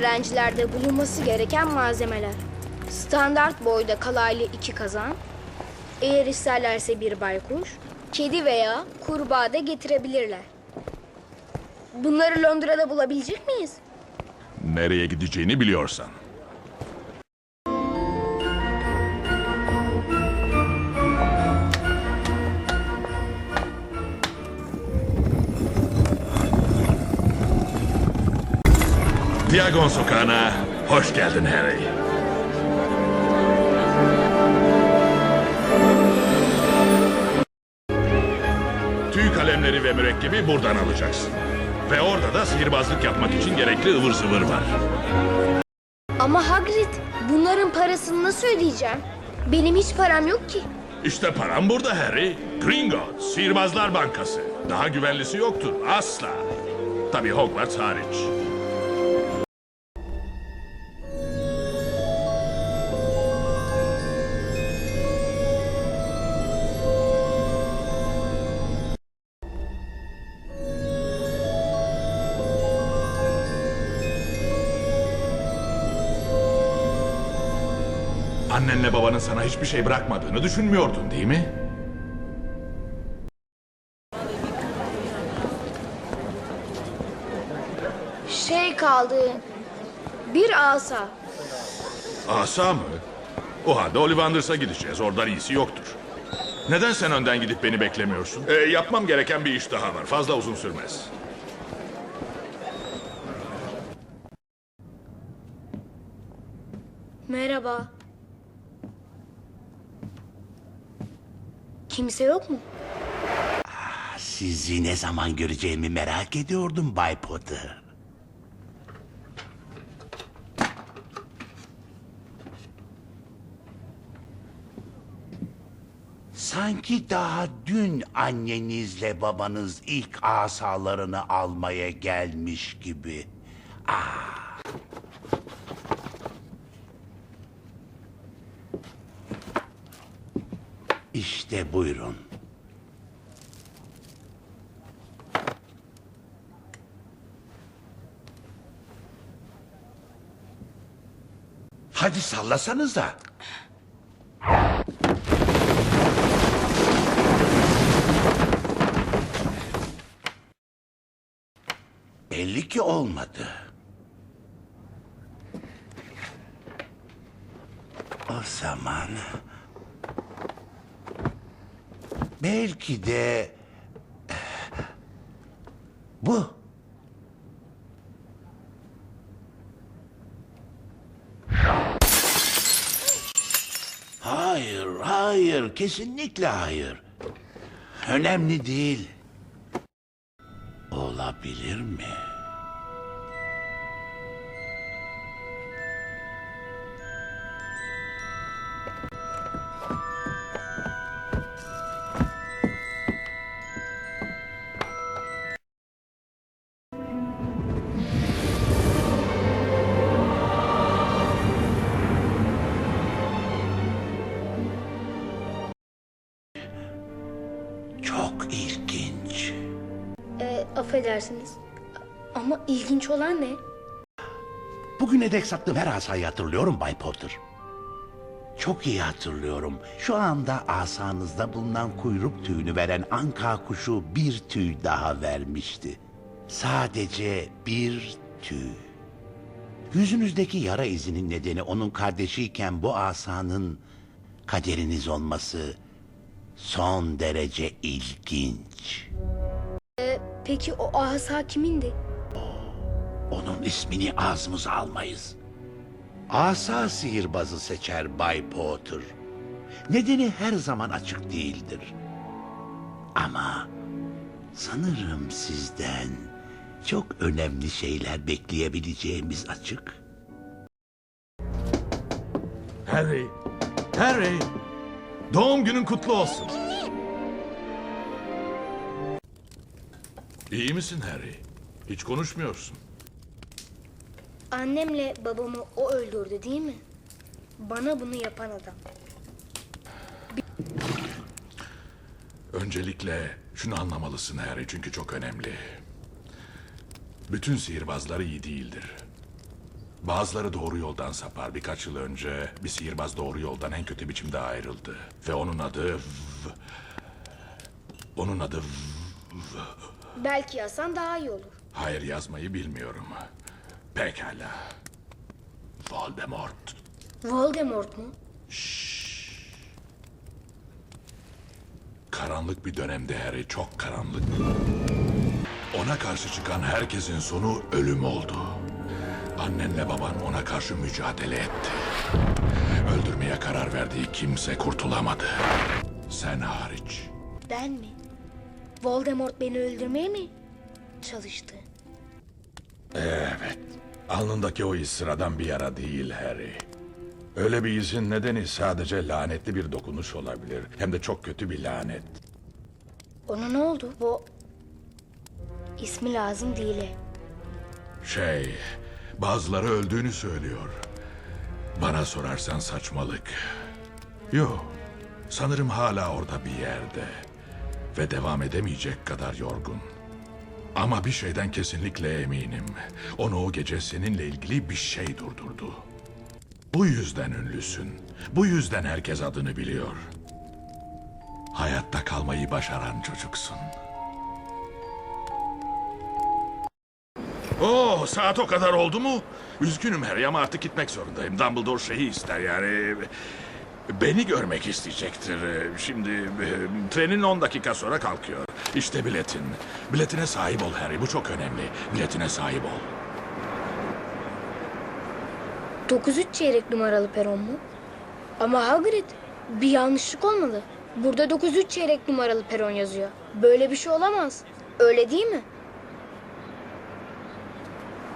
öğrencilerde bulunması gereken malzemeler. Standart boyda kalaylı iki kazan, eğer isterlerse bir baykuş, kedi veya kurbağa da getirebilirler. Bunları Londra'da bulabilecek miyiz? Nereye gideceğini biliyorsan. Diagon Sokağı'na hoş geldin Harry. Tüy kalemleri ve mürekkebi buradan alacaksın. Ve orada da sihirbazlık yapmak için gerekli ıvır zıvır var. Ama Hagrid, bunların parasını nasıl ödeyeceğim? Benim hiç param yok ki. İşte param burada Harry. Gringotts, Sihirbazlar Bankası. Daha güvenlisi yoktur, asla. Tabii Hogwarts hariç. Annenle babanın sana hiçbir şey bırakmadığını düşünmüyordun değil mi? Şey kaldı, bir asa. Asa mı? O halde Ollivanders'a gideceğiz. Oradan iyisi yoktur. Neden sen önden gidip beni beklemiyorsun? Ee, yapmam gereken bir iş daha var. Fazla uzun sürmez. Merhaba. Kimse yok mu? Sizi ne zaman göreceğimi merak ediyordum Bay Potter. Sanki daha dün annenizle babanız ilk asalarını almaya gelmiş gibi. Ah. İşte buyurun. Hadi sallasanız da. Belli ki olmadı. O zaman... Belki de... Bu. Hayır, hayır, kesinlikle hayır. Önemli değil. Olabilir mi? İlginç. Ee, affedersiniz. Ama ilginç olan ne? Bugüne dek sattığım her asayı hatırlıyorum Bay Potter. Çok iyi hatırlıyorum. Şu anda asanızda bulunan kuyruk tüyünü veren anka kuşu bir tüy daha vermişti. Sadece bir tüy. Yüzünüzdeki yara izinin nedeni onun kardeşiyken bu asanın kaderiniz olması son derece ilginç. Ee, peki o asa kimindi? Onun ismini ağzımıza almayız. Asa sihirbazı seçer Bay Potter. Nedeni her zaman açık değildir. Ama sanırım sizden çok önemli şeyler bekleyebileceğimiz açık. Harry, Harry. Doğum günün kutlu olsun. İyi misin Harry? Hiç konuşmuyorsun. Annemle babamı o öldürdü değil mi? Bana bunu yapan adam. Öncelikle şunu anlamalısın Harry çünkü çok önemli. Bütün sihirbazlar iyi değildir. Bazıları doğru yoldan sapar. Birkaç yıl önce bir sihirbaz doğru yoldan en kötü biçimde ayrıldı. Ve onun adı... Onun adı... Belki yazsan daha iyi olur. Hayır yazmayı bilmiyorum. Pekala. Voldemort. Voldemort mu? Karanlık bir dönemde Harry, çok karanlık. Ona karşı çıkan herkesin sonu ölüm oldu. Annenle baban ona karşı mücadele etti. Öldürmeye karar verdiği kimse kurtulamadı. Sen hariç. Ben mi? Voldemort beni öldürmeye mi çalıştı? Evet. Alnındaki o iz sıradan bir yara değil Harry. Öyle bir izin nedeni sadece lanetli bir dokunuş olabilir. Hem de çok kötü bir lanet. Ona ne oldu? Bu ismi lazım değil. Şey, bazıları öldüğünü söylüyor. Bana sorarsan saçmalık. Yo, sanırım hala orada bir yerde. Ve devam edemeyecek kadar yorgun. Ama bir şeyden kesinlikle eminim. Onu o gece seninle ilgili bir şey durdurdu. Bu yüzden ünlüsün. Bu yüzden herkes adını biliyor. Hayatta kalmayı başaran çocuksun. Oo, saat o kadar oldu mu? Üzgünüm Harry ama artık gitmek zorundayım. Dumbledore şeyi ister yani... Beni görmek isteyecektir. Şimdi trenin 10 dakika sonra kalkıyor. İşte biletin. Biletine sahip ol Harry. Bu çok önemli. Biletine sahip ol. 9-3 çeyrek numaralı peron mu? Ama Hagrid bir yanlışlık olmalı. Burada 9-3 çeyrek numaralı peron yazıyor. Böyle bir şey olamaz. Öyle değil mi?